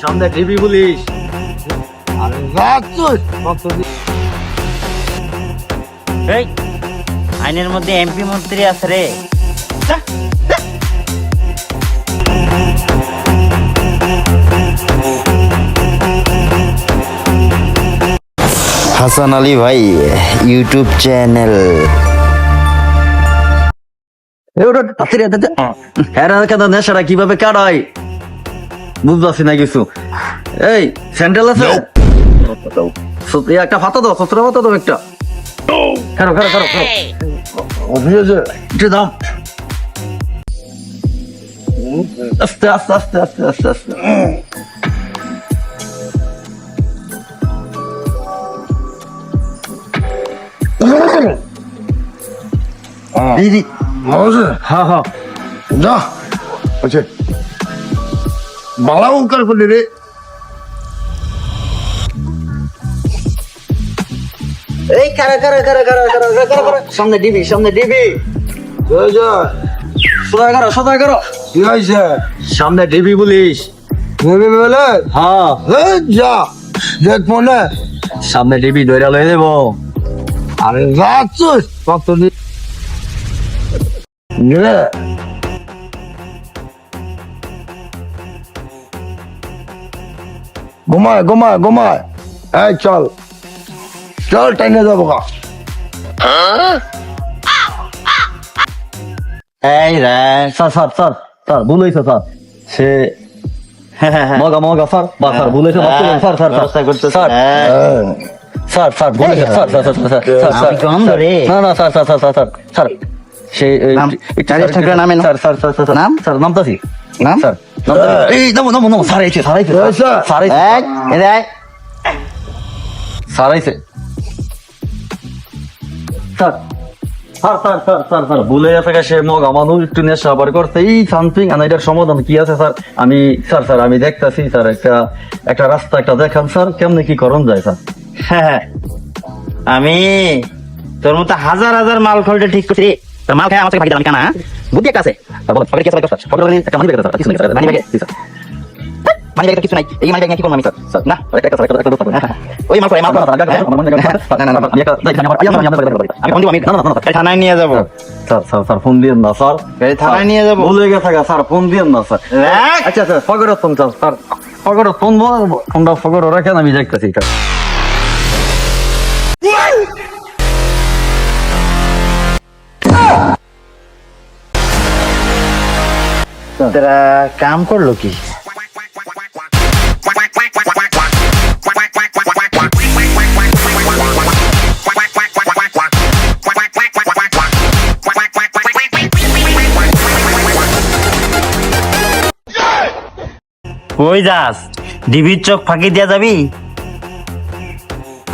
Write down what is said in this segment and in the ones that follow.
সামনে DB police এই আইনের মধ্যে এমপি মন্ত্রী আছে রে। হাসান আলী ভাই ইউটিউব চ্যানেল হ্যাঁ কেন নেশাটা কীভাবে কাটাই বুঝতেছি না কিছু। এই স্যান্ডেল আছে? একটা ফাতা দাও সতরা ফাতা দাও একটা। খারো খারো খারো খারো। একটু দাম আস্তে আস্তে আস্তে আস্তে আস্তে আস্তে। দিদি। হ্যাঁ হ্যাঁ। যা। আছে বালা উপকার করলি রে। সামনে ডিবি সামনে ডিবি জয় করো সামনে হ্যাঁ। দেখ মনে। সামনে লয়ে দেবো। আরে যাচ্ছ কত ঘুমায় ঘুমায় ঘুমায় এই চল চল টাইনে যাব গা এই রে স্যার স্যার স্যার স্যার ভুল হয়েছে স্যার সে মগা মগা স্যার বা স্যার ভুল হয়েছে স্যার স্যার ব্যবস্থা করতেছে। স্যার হ্যাঁ। Sir sir sir sir sir sir sir sir গন্ধ রে। না না sir sir sir sir sir সে নাম, নামে নাম। স্যার স্যার স্যার স্যার নাম? স্যার নামতাছি নাম? স্যার নামতাছি। এই নামো নামো নামো স্যার আইছে স্যার আইছে এই, স্যার। স্যার আইছে এই, এদিকে আয়। স্যার আইছে sir sir sir sir sir sir ভুলে গেছে গা সে মগ। আমানু একটু নেশা আবার করতে এই সামথিং আর এটার সমাধান কি আছে স্যার আমি স্যার স্যার আমি দেখতাছি স্যার একটা একটা রাস্তা একটা দেখান স্যার কেমনে কি করণ যায় স্যার হ্যাঁ, আমি তোর মতো হাজার হাজার মাল খোলটা ঠিক করছি। মাল খাই আমার থেকে ভাগি দিলাম কেন? বুদ্ধি একটা আছে বলো পকেট কি আছে স্যার পকেট একটা মানি ব্যাগ স্যার কিছু নেই মানি ব্যাগ স্যার মানি ব্যাগের কিছু নাই এই মানি ব্যাগ কি করব আমি স্যার না একটা একটা ওই মাল করে মাল করে না না না আমি একটা আমি আমি ফোন দিব আমি না স্যার ফোন না স্যার স্যার ফোন না স্যার আচ্ছা স্যার ফগর ফোন ফগর ফোন ফগর রাখেন আমি দেখতেছি তোরা কাম করল কি? কই যাস? ডিবির চোখ ফাঁকি দিয়া যাবি?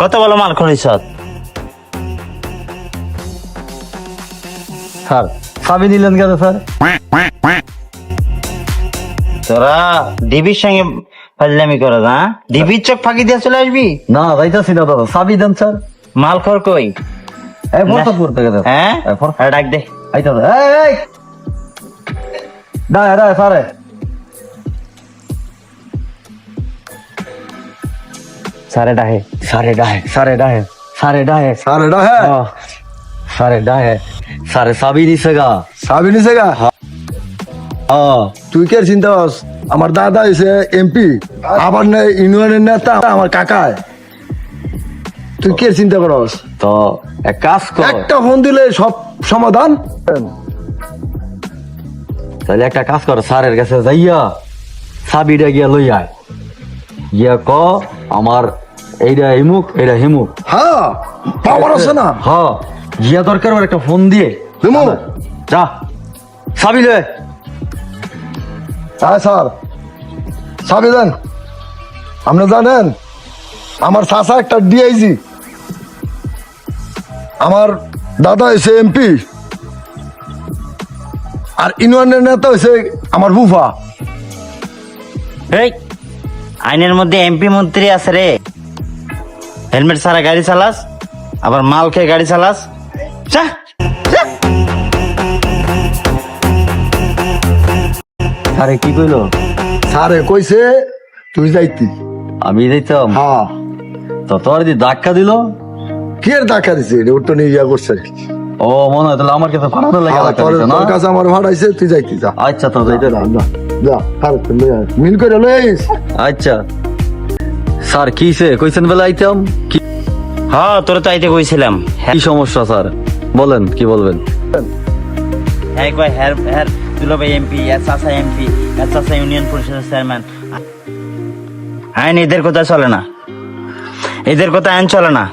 কত বলো মাল করিস স্যার চাবি নিলেন কেন স্যার? তোরা ডিবির সঙ্গে ফাজলামি করে না ডিবির চোখ ফাঁকি দিয়ে চলে আসবি? না যাইতাছি না দাদা চাবি দেন স্যার। মাল খর কই? এই ফরসাদ করতে গেছে হ্যাঁ? এই ডাক দে। আইতা এই এই! দা দা স্যার। সারে ডাহে। সারে ডাহে সারে ডাহে সারে ডাহে। সারে ডা হ্যাঁ সারে ডাহে সারে চাবি দিছে গা। সাবি নিছে গা? আহ, তুই কে চিন্তা করস? আমার দাদা হয়েছে এমপি আবার না ইউনিয়নের নেতা আমার কাকায় তুই কে চিন্তা করস? তো এক কাজ কর। একটা ফোন দিলে সব সমাধান তাহলে একটা কাজ কর স্যারের কাছে যাইয়া চাবিটা গিয়া লই আয়। গিয়া ক আমার এইটা হিমুক এইটা হিমুক। হ্যাঁ পাওয়ার আছে না? হ গিয়া দরকার একটা ফোন দিয়ে। হিমু। যা চাবি লয় হ্যাঁ স্যার। সাবি আপনি জানেন, আমার চাষা একটা ডিআইজি আমার দাদা হয়েছে এমপি আর ইউনিয়নের নেতা হয়েছে আমার বুফা এই, আইনের মধ্যে এমপি মন্ত্রী আছে রে। হেলমেট ছাড়া গাড়ি চালাস, আবার মাল খেয়ে গাড়ি চালাস। যা আরে কি কইলো? স্যারে কইছে তুই যাইতি। আমি যাইতাম? হ্যাঁ। তো তোর যদি ধাক্কা দিল? কি আর দেখা দিছে? ওর তো নিয়ে ইয়া করছে। ও মনে হয় তাহলে আমার কাছে পাঠানো লাগে হ্যাঁ, তোর না? তোর কাছে আমার ভাড়াইছে তুই যাইতি যা। আচ্ছা তো যাইতে যা, যা, যা আরে মিল করে লই আইস আচ্ছা। স্যার কিসে কইছেন বেলা আইতাম? কি হ্যাঁ তোরা তো আইতে কইছিলাম। কি সমস্যা স্যার? বলেন কি বলবেন? হ্যাঁ হ্যার হ্যার দুলাভাই এমপি এসআসা এমপি এসআসা ইউনিয়ন পরিষদের চেয়ারম্যান। আইন এদের কথা চলে না। এদের কথা আইন চলে না।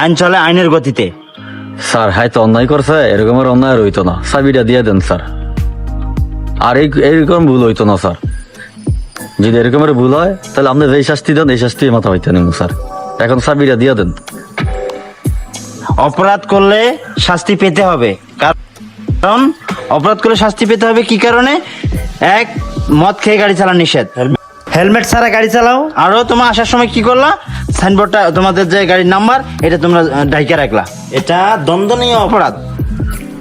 আইন চলে আইনের গতিতে। স্যার হ্যাঁ তো অন্যায় করছে এরকমের অন্যায় হইতো না। চাবিটা দিয়ে দেন স্যার। আর এই এইরকম ভুল হইতো না স্যার। যদি এরকমের ভুল হয় তাহলে আপনি যেই শাস্তি দেন এই শাস্তি মাথা হইতে নেব স্যার। এখন চাবিটা দিয়ে দেন। অপরাধ করলে শাস্তি পেতে হবে। কারণ অপরাধ করলে শাস্তি পেতে হবে কি কারণে? এক মদ খেয়ে গাড়ি চালানো নিষেধ। হেলমেট ছাড়া গাড়ি চালাও। আরও তোমার আসার সময় কি করলা? সাইনবোর্ডটা তোমাদের যে গাড়ির নাম্বার এটা তোমরা ঢাইকা রাখলা। এটা দ্বন্দ্বনীয় অপরাধ।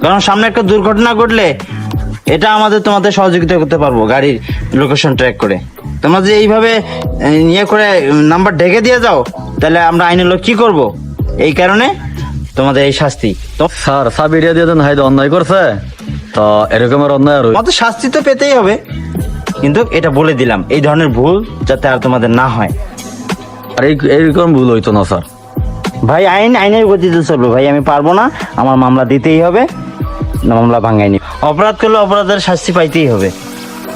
কারণ সামনে একটা দুর্ঘটনা ঘটলে এটা আমাদের তোমাদের সহযোগিতা করতে পারব গাড়ির লোকেশন ট্র্যাক করে। তোমরা যে এইভাবে ইয়ে করে নাম্বার ঢেকে দিয়ে যাও তাহলে আমরা আইনের লোক কি করব? এই কারণে তোমাদের এই শাস্তি। তো স্যার চাবিটা দিয়ে দেন হাই অন্যায় করছে। তো এরকমের অন্যায় আর হই- শাস্তি তো পেতেই হবে। কিন্তু এটা বলে দিলাম এই ধরনের ভুল যাতে আর তোমাদের না হয়। আর এই এইরকম ভুল হইতো না স্যার। ভাই আইন আইনের গতিতে চলবে। ভাই আমি পারব না আমার মামলা দিতেই হবে না মামলা ভাঙাইনি অপরাধ করলে অপরাধের শাস্তি পাইতেই হবে।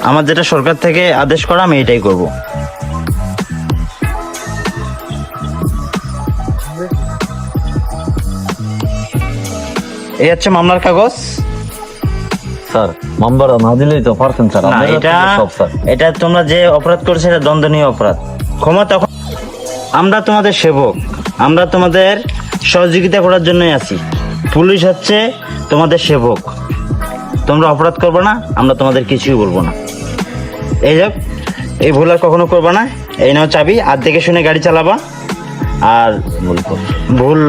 আমার যেটা সরকার থেকে আদেশ করা আমি এটাই করব। এই হচ্ছে মামলার কাগজ। স্যার নাম্বার না দিলেই তো স্যার না এটা এটা তোমরা যে অপরাধ করেছ এটা দ্বন্দ্বনীয় অপরাধ। ক্ষমা তখন আমরা তোমাদের সেবক আমরা তোমাদের সহযোগিতা করার জন্যই আছি। পুলিশ হচ্ছে তোমাদের সেবক। তোমরা অপরাধ করবে না আমরা তোমাদের কিছুই বলব না। এই যাক এই ভুল আর কখনো করবে না। এই নাও চাবি আর দেখে শুনে গাড়ি চালাবা। আর ভুল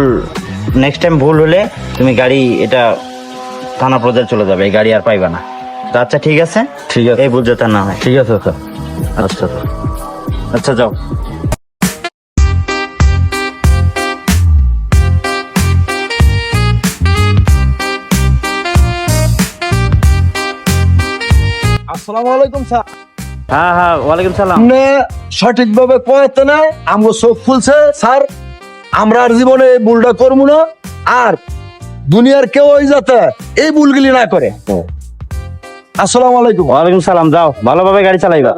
নেক্সট টাইম ভুল হলে তুমি গাড়ি এটা থানা পর্যায়ে চলে যাবে এই গাড়ি আর পাইবা না। তো আচ্ছা ঠিক আছে? ঠিক আছে। এই যাতে না হয়। ঠিক আছে স্যার। আচ্ছা। স্যার আচ্ছা যাও। আসসালামু আলাইকুম স্যার। হ্যাঁ হ্যাঁ ওয়ালাইকুম সালাম। আপনি সঠিকভাবে কয়েতে না আমগো চোখ খুলছে স্যার। আমরা আর জীবনে ভুলটা করব না। আর দুনিয়ার কেউ ওই যাতে এই ভুলগুলি না করে। আসসালামু আলাইকুম। ওয়ালাইকুম সালাম যাও। ভালোভাবে গাড়ি চালাইবা।